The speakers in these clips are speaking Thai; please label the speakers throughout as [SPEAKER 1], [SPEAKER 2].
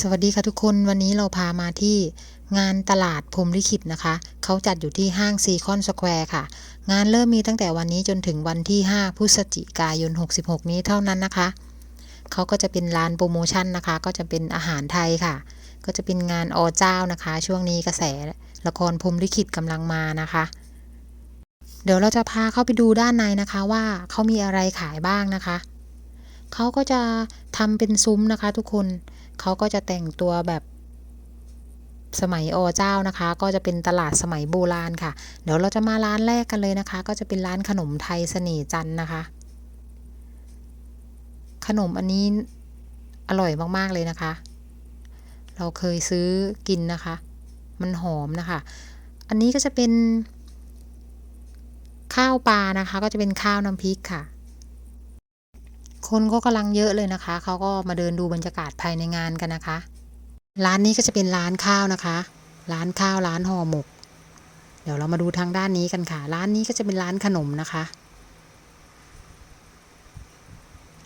[SPEAKER 1] สวัสดีค่ะทุกคนวันนี้เราพามาที่งานตลาดพรมลิขิตนะคะ เขาจัดอยู่ที่ห้างซีคอนสแควร์ค่ะ งานเริ่มมีตั้งแต่วันนี้จนถึงวันที่ 5 พฤศจิกายน 66 นี้เท่านั้นนะคะ เขาก็จะเป็นร้านโปรโมชั่นนะคะ ก็จะเป็นอาหารไทยค่ะ ก็จะเป็นงานอเจ้านะคะ ช่วงนี้กระแสละครพรมลิขิตกำลังมานะคะ เดี๋ยวเราจะพาเข้าไปดูด้านในนะคะว่าเขามีอะไรขายบ้างนะคะ เขาก็จะทำเป็นซุ้มนะคะทุกคน เขาก็จะแต่งตัวแบบสมัยอเจ้านะคะ ก็จะเป็นตลาดสมัยโบราณค่ะ เดี๋ยวเราจะมาร้านแรกกันเลยนะคะ ก็จะเป็นร้านขนมไทยเสน่ห์จันนะคะ ขนมอันนี้อร่อยมากๆเลยนะคะ เราเคยซื้อกินนะคะ มันหอมนะคะ อันนี้ก็จะเป็นข้าวปลานะคะ ก็จะเป็นข้าวน้ำพริกค่ะ คนก็กำลังเยอะเลยนะคะ เขาก็มาเดินดูบรรยากาศภายในงานกันนะคะ ร้านนี้ก็จะเป็นร้านข้าวนะคะ ร้านข้าวร้านห่อหมก เดี๋ยวเรามาดูทางด้านนี้กันค่ะ ร้านนี้ก็จะเป็นร้านขนมนะคะ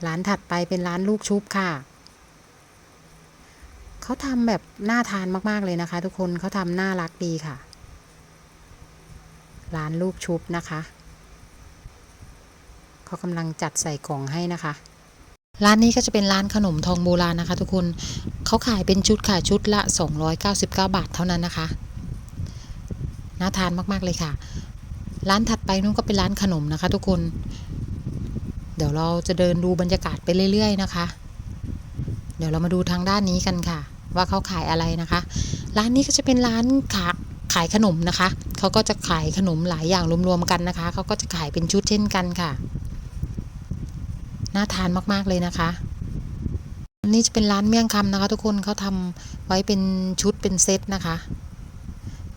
[SPEAKER 1] ร้านถัดไปเป็นร้านลูกชุบค่ะเขาทำแบบน่าทานมากๆเลยนะคะ ทุกคนเขาทำน่ารักดีค่ะ ร้านลูกชุบนะคะเขากำลังจัดใส่กล่องให้นะคะ ร้านนี้ก็จะเป็นร้านขนมทองโบราณนะคะ ทุกคนเขาขายเป็นชุดค่ะชุดละ 299 บาทเท่านั้นนะคะ น่าทานมาก ๆ เลยค่ะ ร้านถัดไปนู้นก็เป็นร้านขนมนะคะ ทุกคน เดี๋ยวเราจะเดินดูบรรยากาศไปเรื่อย ๆ นะคะ เดี๋ยวเรามาดูทางด้านนี้กันค่ะ ว่าเขาขายอะไรนะคะ ร้านนี้ก็จะเป็นร้านขาขายขนมนะคะ เขาก็จะขายขนมหลายอย่างรวมๆกันนะคะ เขาก็จะขายเป็นชุดเช่นกันค่ะ น่าทานมากๆเลยนะคะอันนี้จะเป็นร้านเมี่ยงคำนะคะ ทุกคนเขาทำไว้เป็นชุดเป็นเซตนะคะ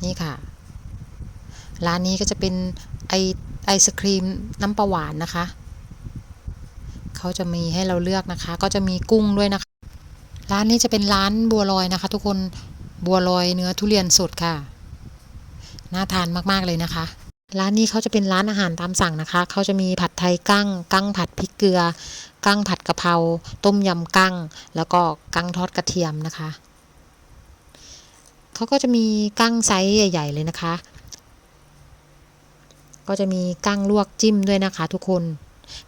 [SPEAKER 1] นี่ค่ะ ร้านนี้ก็จะเป็นไอไอศครีมน้ำปลาหวานนะคะเขาจะมีให้เราเลือกนะคะ ก็จะมีกุ้งด้วยนะคะ ร้านนี้จะเป็นร้านบัวลอยนะคะ ทุกคนบัวลอยเนื้อทุเรียนสดค่ะน่าทานมากๆเลยนะคะ ร้านนี้เขาจะเป็นร้านอาหารตามสั่งนะคะ เขาจะมีผัดไทยกั้ง กั้งผัดพริกเกลือ กั้งผัดกะเพรา ต้มยำกั้ง แล้วก็กั้งทอดกระเทียมนะคะ เขาก็จะมีกั้งไซส์ใหญ่ ๆ เลยนะคะ ก็จะมีกั้งลวกจิ้มด้วยนะคะ ทุกคน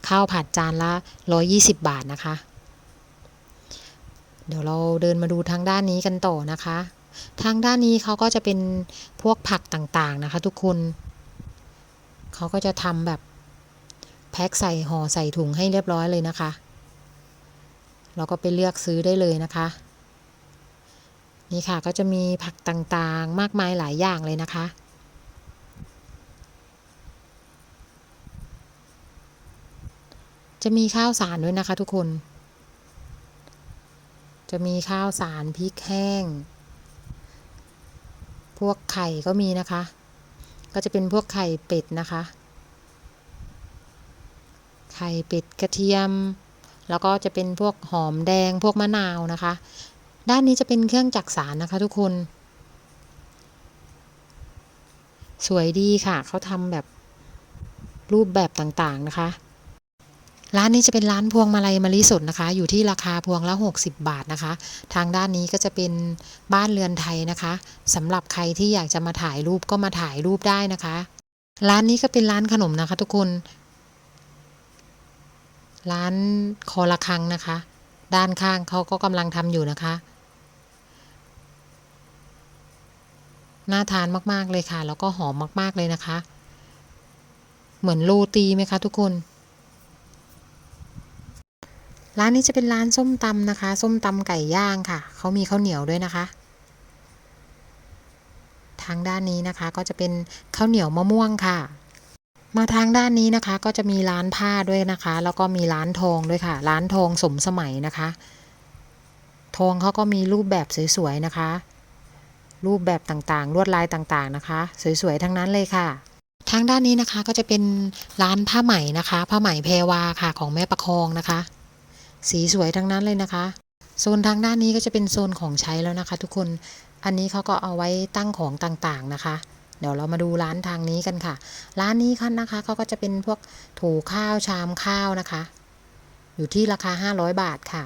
[SPEAKER 1] ข้าวผัดจานละ 120 บาทนะคะ เดี๋ยวเราเดินมาดูทางด้านนี้กันต่อนะคะ ทางด้านนี้เขาก็จะเป็นพวกผักต่างๆนะคะ ทุกคน เขาก็จะทำแบบแพ็คใส่ห่อใส่ถุงให้เรียบร้อยเลยนะคะ เราก็ไปเลือกซื้อได้เลยนะคะ นี่ค่ะก็จะมีผักต่างๆ มากมายหลายอย่างเลยนะคะจะมีข้าวสารด้วยนะคะทุกคน จะมีข้าวสารพริกแห้ง พวกไข่ก็มีนะคะ ก็จะเป็นพวกไข่เป็ดนะคะ ไข่เป็ดกระเทียม แล้วก็จะเป็นพวกหอมแดงพวกมะนาวนะคะ ด้านนี้จะเป็นเครื่องจักสารนะคะทุกคน สวยดีค่ะเขาทำแบบรูปแบบต่างๆนะคะ ร้านนี้จะเป็นร้านพวงมาลัยมะลิสดนะคะ อยู่ที่ราคาพวงละ 60 บาทนะคะ ทางด้านนี้ก็จะเป็นบ้านเรือนไทยนะคะสำหรับใครที่อยากจะมาถ่ายรูปก็มาถ่ายรูปได้นะคะ ร้านนี้ก็เป็นร้านขนมนะคะ ทุกคน ร้านคอละคังนะคะ ด้านข้างเขาก็กำลังทำอยู่นะคะน่าทานมาก ๆ เลยค่ะ แล้วก็หอมมาก ๆ เลยนะคะ เหมือนโรตีไหมคะทุกคน ร้านนี้จะเป็นร้านส้มตำนะคะ ส้มตำไก่ย่างค่ะ เขามีข้าวเหนียวด้วยนะคะ ทางด้านนี้นะคะก็จะเป็นข้าวเหนียวมะม่วงค่ะ มาทางด้านนี้นะคะก็จะมีร้านผ้าด้วยนะคะ แล้วก็มีร้านทองด้วยค่ะ ร้านทองสมสมัยนะคะ ทองเขาก็มีรูปแบบสวยๆนะคะ รูปแบบต่างๆ ลวดลายต่างๆนะคะ สวยๆทั้งนั้นเลยค่ะทางด้านนี้นะคะก็จะเป็นร้านผ้าไหมนะคะ ผ้าไหมแพรวาค่ะของแม่ประคองนะคะ สีสวยทั้งนั้นเลยนะคะ โซนทางด้านนี้ก็จะเป็นโซนของใช้แล้วนะคะ ทุกคน อันนี้เขาก็เอาไว้ตั้งของต่างๆนะคะ เดี๋ยวเรามาดูร้านทางนี้กันค่ะ ร้านนี้คันนะคะเขาก็จะเป็นพวกถูข้าวชามข้าวนะคะ อยู่ที่ราคา 500 บาทค่ะ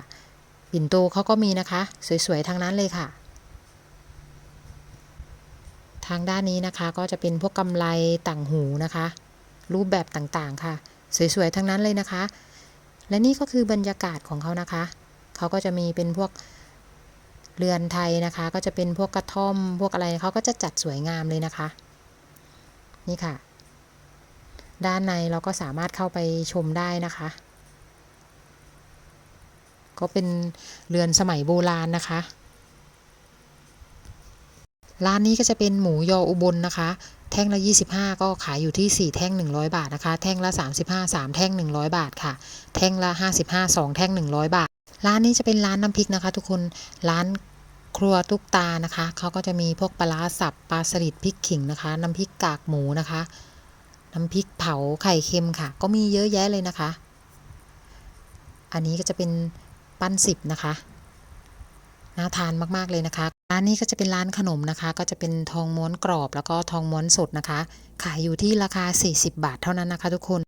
[SPEAKER 1] ปิ่นโตเขาก็มีนะคะ สวยๆทั้งนั้นเลยค่ะทางด้านนี้นะคะก็จะเป็นพวกกำไลต่างหูนะคะ รูปแบบต่างๆค่ะ สวยๆ ทั้งนั้นเลยนะคะ และนี่ก็คือบรรยากาศของเขานะคะ เขาก็จะมีเป็นพวกเรือนไทยนะคะ ก็จะเป็นพวกกระท่อม พวกอะไรเขาก็จะจัดสวยงามเลยนะคะ นี่ค่ะ ด้านในเราก็สามารถเข้าไปชมได้นะคะ ก็เป็นเรือนสมัยโบราณนะคะ ร้านนี้ก็จะเป็นหมูยออุบลนะคะ แท่งละ 25 ก็ขายอยู่ที่ 4 แท่ง 100 บาทนะคะ แท่งละ 35 3 แท่ง 100 บาทค่ะ แท่งละ 55 2 แท่ง 100 บาท ร้านนี้จะเป็นร้านน้ำพริกนะคะ ทุกคน ร้านครัวตุ๊กตานะคะ เขาก็จะมีพวกปลาสับ ปลาสลิดพริกขิงนะคะ น้ำพริกกากหมูนะคะ น้ำพริกเผาไข่เค็มค่ะ ก็มีเยอะแยะเลยนะคะ อันนี้ก็จะเป็นปั้นสิบนะคะ น่าทานมาก ๆ เลยนะคะานนี้ก็จะเป็นร้านขนมนะคะ ก็จะเป็นทองม้วนกรอบแล้วก็ทองม้วนสดนะคะ ขายอยู่ที่ราคา 40 บาทเท่านั้นนะคะ ทุกคน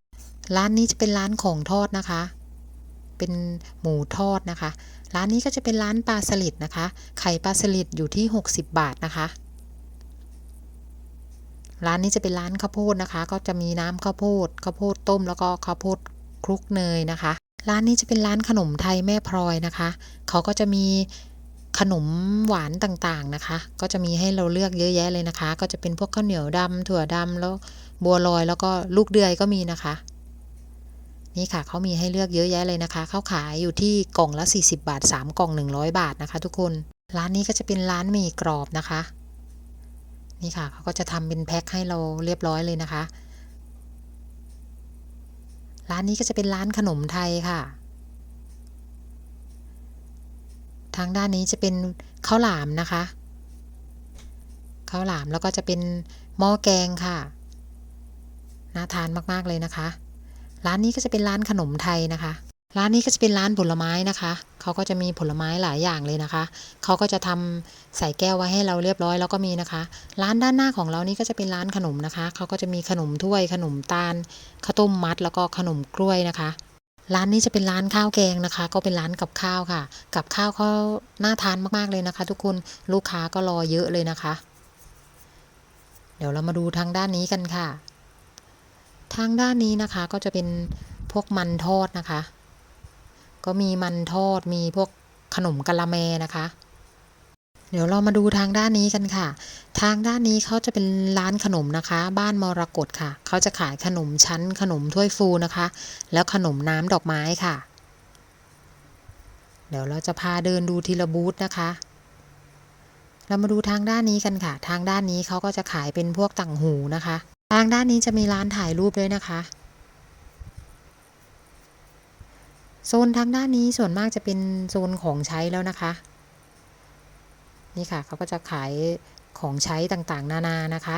[SPEAKER 1] ร้านนี้จะเป็นร้านของทอดนะคะ เป็นหมูทอดนะคะ ร้านนี้ก็จะเป็นร้านปลาสลิดนะคะ ไข่ปลาสลิดอยู่ที่ 60 บาทนะคะ ร้านนี้จะเป็นร้านข้าวโพดนะคะ ก็จะมีน้ำข้าวโพดข้าวโพดต้มแล้วก็ข้าวโพดคลุกเนยนะคะ ร้านนี้จะเป็นร้านขนมไทยแม่พลอยนะคะ เขาก็จะมี ขนมหวานต่างๆนะคะ ก็จะมีให้เราเลือกเยอะแยะเลยนะคะ ก็จะเป็นพวกข้าวเหนียวดำถั่วดำแล้วบัวลอยแล้วก็ลูกเดือยก็มีนะคะ นี่ค่ะเขามีให้เลือกเยอะแยะเลยนะคะเขาขายอยู่ที่กล่องละ 40 บาท 3 กล่อง 100 บาทนะคะ ทุกคนร้านนี้ก็จะเป็นร้านหมี่กรอบนะคะ นี่ค่ะเขาก็จะทำเป็นแพ็คให้เราเรียบร้อยเลยนะคะ ร้านนี้ก็จะเป็นร้านขนมไทยค่ะ ทางด้านนี้จะเป็นข้าวหลามนะคะข้าวหลามแล้วก็จะเป็นหม้อแกงค่ะน่าทานมากๆเลยนะคะ ร้านนี้ก็จะเป็นร้านขนมไทยนะคะ ร้านนี้ก็จะเป็นร้านผลไม้นะคะเขาก็จะมีผลไม้หลายอย่างเลยนะคะเขาก็จะทำใส่แก้วไว้ให้เราเรียบร้อยแล้วก็มีนะคะ ร้านด้านหน้าของเรานี่ก็จะเป็นร้านขนมนะคะเขาก็จะมีขนมถ้วย ขนมตาลข้าวต้มมัด แล้วก็ขนมกล้วยนะคะ ร้านนี้จะเป็นร้านข้าวแกงนะคะ ก็เป็นร้านกับข้าวค่ะ กับข้าวเขาน่าทานมากๆเลยนะคะ ทุกคนลูกค้าก็รอเยอะเลยนะคะ เดี๋ยวเรามาดูทางด้านนี้กันค่ะ ทางด้านนี้นะคะก็จะเป็นพวกมันทอดนะคะ ก็มีมันทอดมีพวกขนมกะละแมนะคะ เดี๋ยวเรามาดูทางด้านนี้กันค่ะ ทางด้านนี้เขาจะเป็นร้านขนมนะคะ บ้านมรกตค่ะ เขาจะขายขนมชั้นขนมถ้วยฟูนะคะ แล้วขนมน้ำดอกไม้ค่ะ เดี๋ยวเราจะพาเดินดูทีละบูธนะคะ เรามาดูทางด้านนี้กันค่ะ ทางด้านนี้เขาก็จะขายเป็นพวกต่างหูนะคะ ทางด้านนี้จะมีร้านถ่ายรูปด้วยนะคะโซนทางด้านนี้ส่วนมากจะเป็นโซนของใช้แล้วนะคะ นี่ค่ะเขาก็จะขายของใช้ต่างๆ นานานะคะ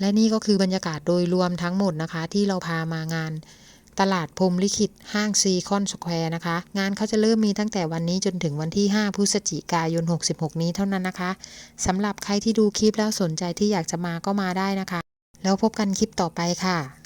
[SPEAKER 1] และนี่ก็คือบรรยากาศโดยรวมทั้งหมดนะคะ ที่เราพามางานตลาดพรมลิขิตห้างซีคอนสแควร์นะคะ งานเขาจะเริ่มมีตั้งแต่วันนี้จนถึงวันที่ 5 พฤศจิกายน 66 นี้เท่านั้นนะคะสำหรับใครที่ดูคลิปแล้วสนใจที่อยากจะมาก็มาได้นะคะ แล้วพบกันคลิปต่อไปค่ะ